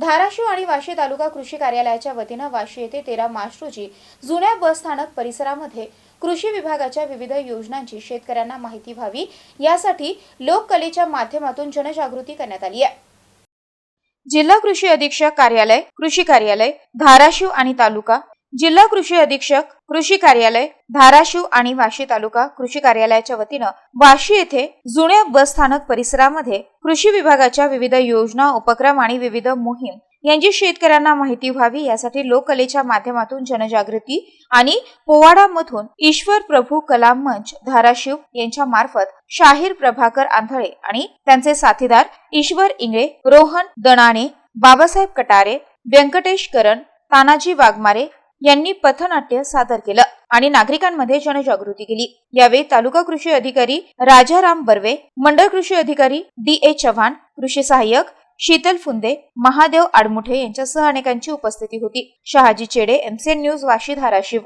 धाराशिव आणि वाशी तालुका कृषी कार्यालयाच्या वतीनं वाशी येथे तेरा मार्च रोजी जुन्या बस स्थानक परिसरामध्ये कृषी विभागाच्या विविध योजनांची शेतकऱ्यांना माहिती व्हावी. यासाठी लोककलेच्या माध्यमातून जनजागृती करण्यात आली आहे. जिल्हा कृषी अधीक्षक कार्यालय कृषी कार्यालय धाराशिव आणि तालुका जिल्हा कृषी अधीक्षक कृषी कार्यालय धाराशिव आणि वाशी तालुका कृषी कार्यालयाच्या वतीनं वाशी येथे जुन्या बस स्थानक परिसरामध्ये कृषी विभागाच्या विविध योजना उपक्रम आणि विविध मोहीम यांची शेतकऱ्यांना माहिती व्हावी यासाठी लोककलेच्या माध्यमातून जनजागृती आणि पोवाडामधून ईश्वर प्रभू कलाम मंच धाराशिव यांच्या मार्फत शाहीर प्रभाकर आंधळे आणि त्यांचे साथीदार ईश्वर इंगळे रोहन दणाणे बाबासाहेब कटारे व्यंकटेश करण तानाजी वाघमारे यांनी पथनाट्य सादर केलं आणि नागरिकांमध्ये जनजागृती केली. यावेळी तालुका कृषी अधिकारी राजाराम बर्वे मंडळ कृषी अधिकारी डी ए चव्हाण कृषी सहाय्यक शीतल फुंदे महादेव आडमुठे यांच्यासह अनेकांची उपस्थिती होती. शहाजी चेडे एमसीएन न्यूज वाशी धाराशिव.